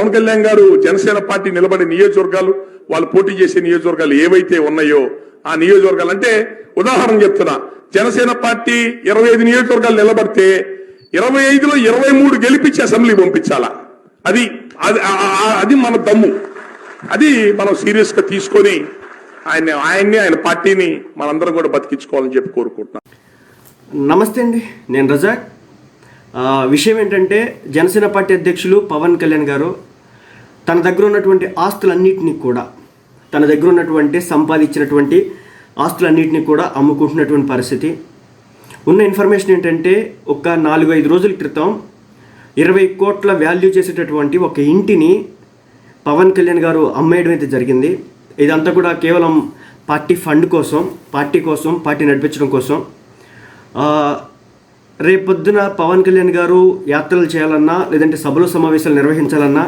పవన్ కళ్యాణ్ గారు జనసేన పార్టీ నిలబడే నియోజకవర్గాలు వాళ్ళు పోటీ చేసే నియోజకవర్గాలు ఏవైతే ఉన్నాయో ఆ నియోజకవర్గాలు అంటే ఉదాహరణ చెప్తున్నా జనసేన పార్టీ ఇరవై ఐదు నియోజకవర్గాలు నిలబడితే ఇరవై ఐదులో ఇరవై మూడు గెలిపించి అసెంబ్లీ పంపించాలా? అది అది అది మన దమ్ము. అది మనం సీరియస్గా తీసుకొని ఆయన ఆయన్ని ఆయన పార్టీని మనందరం కూడా బతికించుకోవాలని చెప్పి కోరుకుంటున్నాం. నమస్తే అండి నేను రజాక్. విషయం ఏంటంటే జనసేన పార్టీ అధ్యక్షులు పవన్ కళ్యాణ్ గారు తన దగ్గర ఉన్నటువంటి ఆస్తులన్నింటినీ కూడా తన దగ్గర ఉన్నటువంటి సంపాదించినటువంటి ఆస్తులన్నింటినీ కూడా అమ్ముకుంటున్నటువంటి పరిస్థితి. ఉన్న ఇన్ఫర్మేషన్ ఏంటంటే ఒక నాలుగు ఐదు రోజుల క్రితం ఇరవై కోట్ల వాల్యూ చేసేటటువంటి ఒక ఇంటిని పవన్ కళ్యాణ్ గారు అమ్మేయడం అయితే జరిగింది. ఇదంతా కూడా కేవలం పార్టీ ఫండ్ కోసం పార్టీ కోసం పార్టీ నడిపించడం కోసం. రేపొద్దున పవన్ కళ్యాణ్ గారు యాత్రలు చేయాలన్నా లేదంటే సభలు సమావేశాలు నిర్వహించాలన్నా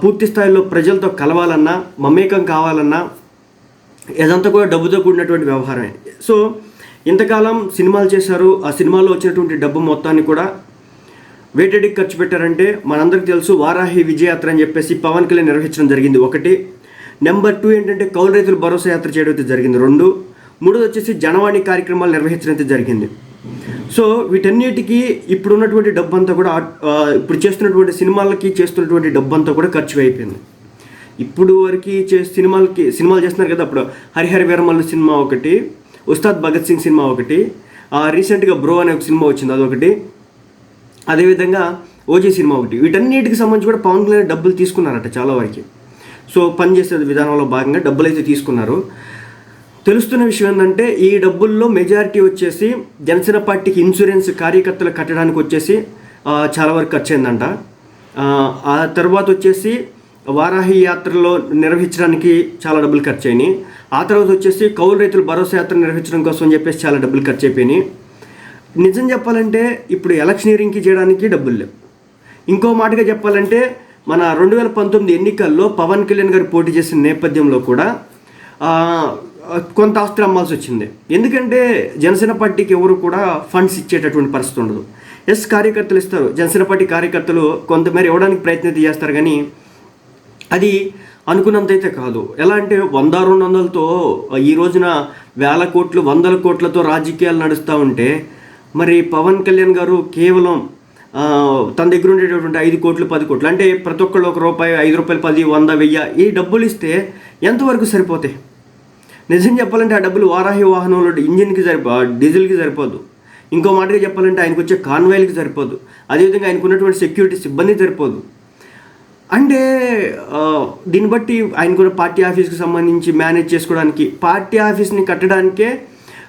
పూర్తి స్థాయిలో ప్రజలతో కలవాలన్నా మమేకం కావాలన్నా ఇదంతా కూడా డబ్బుతో కూడినటువంటి వ్యవహారమే. సో ఇంతకాలం సినిమాలు చేశారు ఆ సినిమాలో వచ్చినటువంటి డబ్బు మొత్తాన్ని కూడా వేటడికి ఖర్చు పెట్టారంటే మనందరికీ తెలుసు వారాహి విజయయాత్ర అని చెప్పేసి పవన్ కళ్యాణ్ నిర్వహించడం జరిగింది ఒకటి. నెంబర్ టూ ఏంటంటే కౌలు రైతులు భరోసా యాత్ర చేయడం అయితే జరిగింది రెండు. మూడోది వచ్చేసి జనవాణి కార్యక్రమాలు నిర్వహించడం అయితే జరిగింది. సో వీటన్నిటికీ ఇప్పుడు ఉన్నటువంటి డబ్బు అంతా కూడా ఇప్పుడు చేస్తున్నటువంటి సినిమాలకి చేస్తున్నటువంటి డబ్బు అంతా కూడా ఖర్చు అయిపోయింది ఇప్పుడు వరకు చే సినిమాలకి సినిమాలు చేస్తున్నారు కదా అప్పుడు హరిహర వీరమల్ల సినిమా ఒకటి ఉస్తాద్ భగత్ సింగ్ సినిమా ఒకటి రీసెంట్గా బ్రో అనే ఒక సినిమా వచ్చింది అదొకటి అదేవిధంగా ఓజీ సినిమా ఒకటి. వీటన్నిటికి సంబంధించి కూడా పవన్ కళ్యాణ్ డబ్బులు తీసుకున్నారట చాలా వరకు. సో పనిచేసే విధానంలో భాగంగా డబ్బులు అయితే తీసుకున్నారు. తెలుస్తున్న విషయం ఏంటంటే ఈ డబ్బుల్లో మెజారిటీ వచ్చేసి జనసేన పార్టీకి ఇన్సూరెన్స్ కార్యకర్తలు కట్టడానికి వచ్చేసి చాలా వరకు ఖర్చు అయిందంట ఆ, తర్వాత వచ్చేసి వారాహి యాత్రలో నిర్వహించడానికి చాలా డబ్బులు ఖర్చు అయినాయి ఆ తర్వాత వచ్చేసి కౌలు రైతులు భరోసా యాత్ర నిర్వహించడం కోసం అని చెప్పేసి చాలా డబ్బులు ఖర్చు అయిపోయినాయి నిజం చెప్పాలంటే ఇప్పుడు ఎలక్షనీరింగ్కి చేయడానికి డబ్బులు లేవు. ఇంకో మాటగా చెప్పాలంటే మన రెండు వేల పంతొమ్మిది ఎన్నికల్లో పవన్ కళ్యాణ్ గారు పోటీ చేసిన నేపథ్యంలో కూడా కొంత ఆస్తులు అమ్మాల్సి వచ్చింది. ఎందుకంటే జనసేన పార్టీకి ఎవరు కూడా ఫండ్స్ ఇచ్చేటటువంటి పరిస్థితి ఉండదు. ఎస్ కార్యకర్తలు ఇస్తారు. జనసేన పార్టీ కార్యకర్తలు కొంతమేర ఇవ్వడానికి ప్రయత్నం చేస్తారు కానీ అది అనుకున్నంత అయితే కాదు. ఎలా అంటే వంద రెండు వందలతో ఈ రోజున వేల కోట్లు వందల కోట్లతో రాజకీయాలు నడుస్తూ ఉంటే మరి పవన్ కళ్యాణ్ గారు కేవలం తన దగ్గర ఉండేటటువంటి ఐదు కోట్లు పది కోట్లు అంటే ప్రతి ఒక్కళ్ళు ఒక రూపాయి ఐదు రూపాయలు పది వంద వెయ్యి ఈ డబ్బులు ఇస్తే ఎంతవరకు సరిపోతాయి? నిజం చెప్పాలంటే ఆ డబ్బులు వారాహి వాహనంలో ఇంజిన్కి సరిపో డీజిల్కి సరిపోదు. ఇంకో మాటగా చెప్పాలంటే ఆయనకు వచ్చే కాన్వాయిల్కి సరిపోదు. అదేవిధంగా ఆయనకు ఉన్నటువంటి సెక్యూరిటీ సిబ్బంది సరిపోదు. అంటే దీన్ని బట్టి ఆయన కూడా పార్టీ ఆఫీస్కి సంబంధించి మేనేజ్ చేసుకోవడానికి పార్టీ ఆఫీస్ని కట్టడానికే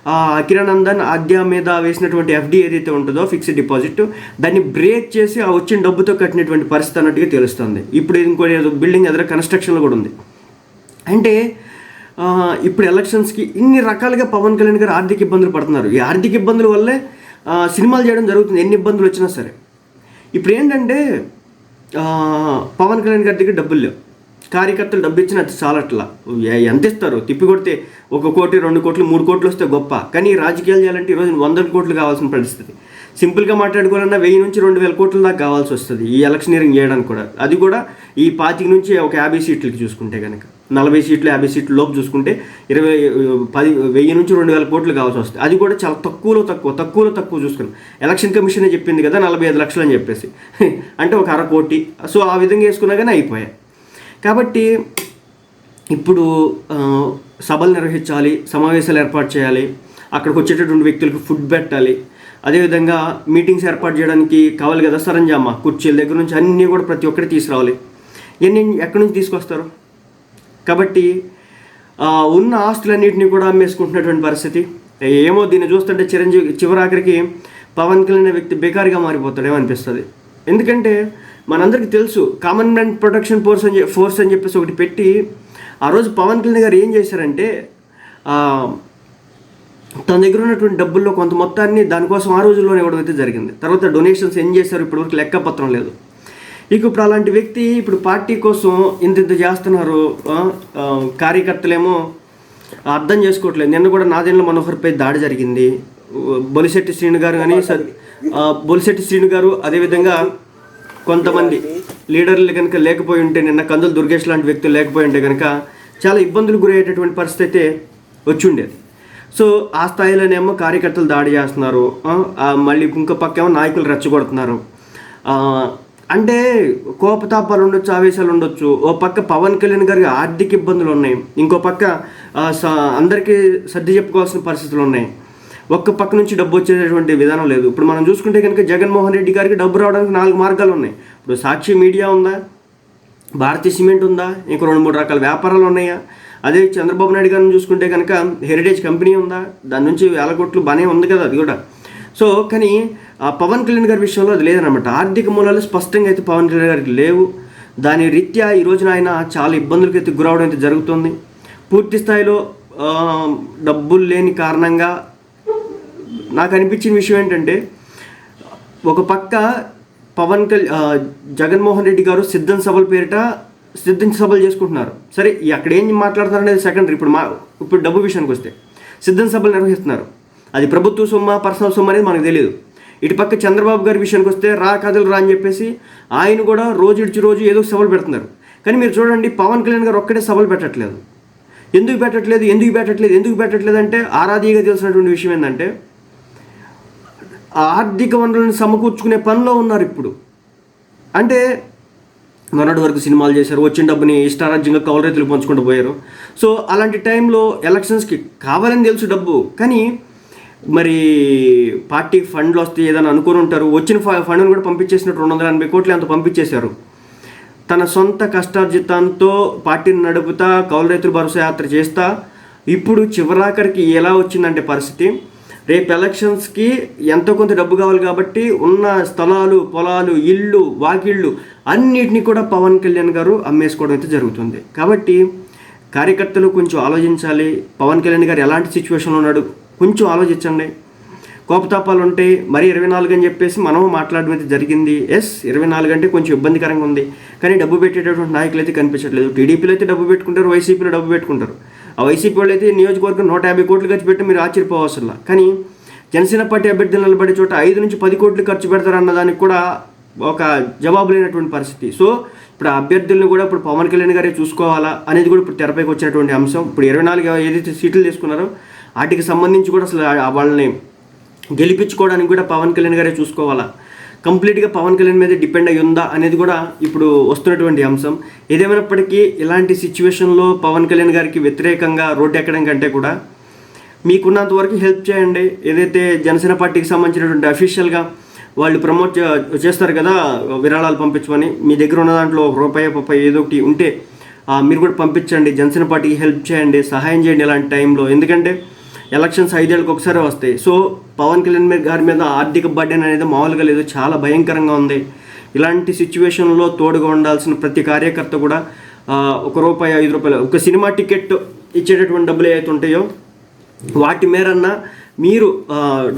ఆ, అఖిరానందన్ ఆద్య మీద వేసినటువంటి ఎఫ్డి ఏదైతే ఉంటుందో ఫిక్స్డ్ డిపాజిట్ దాన్ని బ్రేక్ చేసి ఆ వచ్చిన డబ్బుతో కట్టినటువంటి పరిస్థితి అన్నట్టుగా తెలుస్తుంది. ఇప్పుడు ఇంకో బిల్డింగ్ ఎదురు కన్స్ట్రక్షన్లో కూడా ఉంది. అంటే ఇప్పుడు ఎలక్షన్స్కి ఇన్ని రకాలుగా పవన్ కళ్యాణ్ గారు ఆర్థిక ఇబ్బందులు పడుతున్నారు. ఈ ఆర్థిక ఇబ్బందుల వల్లే సినిమాలు చేయడం జరుగుతుంది. ఎన్ని ఇబ్బందులు వచ్చినా సరే. ఇప్పుడు ఏంటంటే పవన్ కళ్యాణ్ గారి దగ్గర డబ్బులు లేవు. కార్యకర్తలు డబ్బు ఇచ్చిన అది చాలట్లా. ఎంత ఇస్తారు? తిప్పి కొడితే ఒక కోటి రెండు కోట్లు మూడు కోట్లు వస్తే గొప్ప. కానీ రాజకీయాలు చేయాలంటే ఈరోజు వందల కోట్లు కావాల్సిన పరిస్థితి. సింపుల్గా మాట్లాడుకోవాలన్నా వెయ్యి నుంచి రెండు వేల కోట్ల దాకా కావాల్సి వస్తుంది ఈ ఎలక్షనీరింగ్ చేయడానికి కూడా. అది కూడా ఈ పాతిక నుంచి ఒక యాభై సీట్లకి చూసుకుంటే కనుక నలభై సీట్లు యాభై సీట్లు లోపు చూసుకుంటే ఇరవై పది వెయ్యి నుంచి రెండు వేల కోట్లు కావాల్సి వస్తుంది. అది కూడా చాలా తక్కువలో తక్కువ తక్కువలో తక్కువ చూసుకుని ఎలక్షన్ కమిషనే చెప్పింది కదా నలభై ఐదు లక్షలు అని చెప్పేసి. అంటే ఒక అర కోటి. సో ఆ విధంగా వేసుకున్నా కానీ అయిపోయాయి. కాబట్టి ఇప్పుడు సభలు నిర్వహించాలి సమావేశాలు ఏర్పాటు చేయాలి అక్కడికి వచ్చేటటువంటి వ్యక్తులకు ఫుడ్ పెట్టాలి. అదేవిధంగా మీటింగ్స్ ఏర్పాటు చేయడానికి కావాలి కదా సరంజామా కుర్చీల దగ్గర నుంచి అన్నీ కూడా ప్రతి ఒక్కటి తీసుకురావాలి. ఇవన్నీ ఎక్కడి నుంచి తీసుకొస్తారు? కాబట్టి ఉన్న ఆస్తులన్నింటినీ కూడా అమ్మేసుకుంటున్నటువంటి పరిస్థితి. ఏమో దీన్ని చూస్తుంటే చిరంజీవి చివరాఖరికి పవన్ కళ్యాణ్ అనే వ్యక్తి బేకారిగా మారిపోతాడేమో అనిపిస్తుంది ఎందుకంటే మనందరికీ తెలుసు కామన్ మ్యాన్ ప్రొటెక్షన్ ఫోర్స్ అని ఫోర్స్ అని చెప్పేసి ఒకటి పెట్టి ఆ రోజు పవన్ కళ్యాణ్ గారు ఏం చేశారంటే తన దగ్గర ఉన్నటువంటి డబ్బుల్లో కొంత మొత్తాన్ని దానికోసం ఆ రోజుల్లోనే ఇవ్వడం అయితే జరిగింది. తర్వాత డొనేషన్స్ ఏం చేశారు ఇప్పటివరకు లెక్కపత్రం లేదు. ఇక ఇప్పుడు అలాంటి వ్యక్తి ఇప్పుడు పార్టీ కోసం ఇంత ఇంత చేస్తున్నారు కార్యకర్తలేమో అర్థం చేసుకోవట్లేదు. నిన్న కూడా నాదెండ్ల మనోహర్పై దాడి జరిగింది. బొలిశెట్టి శ్రీను గారు కానీ స- బొలిశెట్టి శ్రీను గారు అదేవిధంగా కొంతమంది లీడర్లు కనుక లేకపోయి ఉంటే నిన్న కందులు దుర్గేష్ లాంటి వ్యక్తులు లేకపోయి ఉంటే కనుక చాలా ఇబ్బందులు గురయ్యేటటువంటి పరిస్థితి అయితే వచ్చి ఉండేది. సో ఆ స్థాయిలోనేమో కార్యకర్తలు దాడి చేస్తున్నారు. మళ్ళీ ఇంకో పక్కేమో నాయకులు రెచ్చగొడుతున్నారు. అంటే కోపతాపాలు ఉండొచ్చు ఆవేశాలు ఉండొచ్చు. ఓ పక్క పవన్ కళ్యాణ్ గారికి ఆర్థిక ఇబ్బందులు ఉన్నాయి. ఇంకో పక్క స- అందరికీ సర్ది చెప్పుకోవాల్సిన పరిస్థితులు ఉన్నాయి. ఒక్క పక్క నుంచి డబ్బు వచ్చేటటువంటి విధానం లేదు. ఇప్పుడు మనం చూసుకుంటే కనుక జగన్మోహన్ రెడ్డి గారికి డబ్బు రావడానికి నాలుగు మార్గాలు ఉన్నాయి. ఇప్పుడు సాక్షి మీడియా ఉందా? భారతీయ సిమెంట్ ఉందా? ఇంకో రెండు మూడు రకాల వ్యాపారాలు ఉన్నాయా? అదే చంద్రబాబు నాయుడు గారిని చూసుకుంటే కనుక హెరిటేజ్ కంపెనీ ఉందా? దాని నుంచి వేల కోట్లు బాగానే ఉంది కదా అది కూడా. సో కానీ ఆ పవన్ కళ్యాణ్ గారి విషయంలో అది లేదనమాట ఆర్థిక మూలాలు స్పష్టంగా అయితే పవన్ కళ్యాణ్ గారికి లేవు. దాని రీత్యా ఈ రోజున ఆయన చాలా ఇబ్బందులకి అయితే గురవడం అయితే జరుగుతుంది. పూర్తి స్థాయిలో డబ్బులు లేని కారణంగా నాకు అనిపించిన విషయం ఏంటంటే ఒక పక్క పవన్ కళ్యాణ్ జగన్మోహన్ రెడ్డి గారు సిద్ధం సభల పేరిట సిద్ధం సభలు చేసుకుంటున్నారు. సరే అక్కడ ఏం మాట్లాడుతున్నారు అనేది సెకండరీ ఇప్పుడు మా ఇప్పుడు డబ్బు విషయానికి వస్తే సిద్ధం సభలు నిర్వహిస్తున్నారు. అది ప్రభుత్వ సొమ్మ పర్సనల్ సొమ్మ అనేది మనకు తెలియదు ఇటు పక్క చంద్రబాబు గారి విషయానికి వస్తే రా కథలు రా అని చెప్పేసి ఆయన కూడా రోజు ఇడిచి రోజు ఏదో సభలు పెడుతున్నారు. కానీ మీరు చూడండి పవన్ కళ్యాణ్ గారు ఒక్కడే సభలు పెట్టట్లేదు. ఎందుకు పెట్టట్లేదు ఎందుకు పెట్టట్లేదు ఎందుకు పెట్టట్లేదు అంటే ఆరాధీగా తెలిసినటువంటి విషయం ఏంటంటే ఆర్థిక వనరులను సమకూర్చుకునే పనిలో ఉన్నారు ఇప్పుడు. అంటే మొన్నటి వరకు సినిమాలు చేశారు వచ్చిన డబ్బుని ఇష్టారాజ్యంగా కౌలు రైతులు పంచుకుంటూ పోయారు. సో అలాంటి టైంలో ఎలక్షన్స్కి కావాలని తెలుసు డబ్బు. కానీ మరి పార్టీ ఫండ్లు వస్తే ఏదైనా అనుకుని ఉంటారు. వచ్చిన ఫ- ఫండ్ని కూడా పంపించేసినట్టు రెండు వందల ఎనభై కోట్లు అంత పంపించేశారు. తన సొంత కష్టార్జితంతో పార్టీని నడుపుతా కౌలు రైతులు భరోసా యాత్ర చేస్తా ఇప్పుడు చివరాఖరికి ఎలా వచ్చిందంటే పరిస్థితి రేపు ఎలక్షన్స్కి ఎంతో కొంత డబ్బు కావాలి కాబట్టి ఉన్న స్థలాలు పొలాలు ఇళ్ళు వాకిళ్ళు అన్నిటినీ కూడా పవన్ కళ్యాణ్ గారు అమ్మేసుకోవడం అయితే జరుగుతుంది. కాబట్టి కార్యకర్తలు కొంచెం ఆలోచించాలి. పవన్ కళ్యాణ్ గారు ఎలాంటి సిచ్యువేషన్లో ఉన్నాడు? కొంచెం ఆలోచించండి. కోపతాపాలు ఉంటాయి మరి ఇరవై నాలుగు అని చెప్పేసి మనము మాట్లాడడం అయితే జరిగింది. ఎస్ ఇరవై నాలుగు అంటే కొంచెం ఇబ్బందికరంగా ఉంది. కానీ డబ్బు పెట్టేటటువంటి నాయకులు అయితే కనిపించట్లేదు. టీడీపీలో అయితే డబ్బు పెట్టుకుంటారు వైసీపీలో డబ్బు పెట్టుకుంటారు. ఆ వైసీపీ వాళ్ళు అయితే నియోజకవర్గం నూట యాభై కోట్లు ఖర్చు పెట్టి మీరు ఆశ్చర్యపోవసల్లా కానీ జనసేన పార్టీ అభ్యర్థులు నిలబడే చోట ఐదు నుంచి పది కోట్లు ఖర్చు పెడతారన్న దానికి కూడా ఒక జవాబు లేనటువంటి పరిస్థితి. సో ఇప్పుడు అభ్యర్థులను కూడా ఇప్పుడు పవన్ కళ్యాణ్ గారే చూసుకోవాలా అనేది కూడా ఇప్పుడు తెరపైకి వచ్చినటువంటి అంశం. ఇప్పుడు ఇరవై నాలుగు ఏదైతే సీట్లు తీసుకున్నారో వాటికి సంబంధించి కూడా అసలు వాళ్ళని గెలిపించుకోవడానికి కూడా పవన్ కళ్యాణ్ గారే చూసుకోవాలా? కంప్లీట్గా పవన్ కళ్యాణ్ మీద డిపెండ్ అయి ఉందా అనేది కూడా ఇప్పుడు వస్తున్నటువంటి అంశం. ఏదేమైనప్పటికీ ఇలాంటి సిచ్యువేషన్లో పవన్ కళ్యాణ్ గారికి వ్యతిరేకంగా రోడ్డు ఎక్కడం కంటే కూడా మీకున్నంత వరకు హెల్ప్ చేయండి. ఏదైతే జనసేన పార్టీకి సంబంధించినటువంటి అఫీషియల్గా వాళ్ళు ప్రమోట్ చే- చేస్తారు కదా విరాళాలు పంపించమని మీ దగ్గర ఉన్న దాంట్లో ఒక రూపాయి పప్పాయి ఏదో ఒకటి ఉంటే మీరు కూడా పంపించండి. జనసేన పార్టీకి హెల్ప్ చేయండి సహాయం చేయండి ఇలాంటి టైంలో ఎందుకంటే ఎలక్షన్స్ ఐదేళ్ళకి ఒకసారి వస్తాయి. సో పవన్ కళ్యాణ్ మీద- గారి మీద ఆర్థిక బడ్డెన్ అనేది మామూలుగా లేదు. చాలా భయంకరంగా ఉంది. ఇలాంటి సిచ్యువేషన్లో తోడుగా ఉండాల్సిన ప్రతి కార్యకర్త కూడా ఒక రూపాయి ఐదు రూపాయలు ఒక సినిమా టికెట్ ఇచ్చేటటువంటి డబ్బులు ఏవైతే ఉంటాయో వాటి మేరన్నా మీరు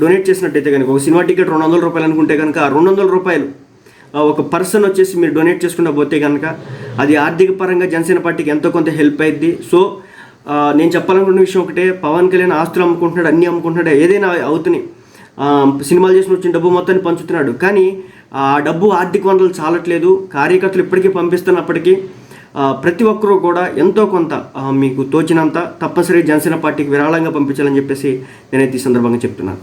డొనేట్ చేసినట్టయితే కనుక ఒక సినిమా టికెట్ రెండు వందల రూపాయలు అనుకుంటే కనుక ఆ రెండు వందల రూపాయలు ఒక పర్సన్ వచ్చేసి మీరు డొనేట్ చేసుకుంటూ పోతే కనుక అది ఆర్థిక పరంగా జనసేన పార్టీకి ఎంతో కొంత హెల్ప్ అయింది సో నేను చెప్పాలనుకున్న విషయం ఒకటే పవన్ కళ్యాణ్ ఆస్తులు అమ్ముకుంటున్నాడు అన్నీ అమ్ముకుంటున్నాడు ఏదైనా అవుతున్నాయి. సినిమాలు చేసిన వచ్చిన డబ్బు మొత్తాన్ని పంచుతున్నాడు. కానీ ఆ డబ్బు ఆర్థిక వనరులు చాలట్లేదు కార్యకర్తలు ఇప్పటికీ పంపిస్తున్నప్పటికీ ప్రతి ఒక్కరూ కూడా ఎంతో కొంత మీకు తోచినంత తప్పనిసరి జనసేన పార్టీకి విరాళంగా పంపించాలని చెప్పేసి నేనైతే ఈ సందర్భంగా చెప్తున్నాను.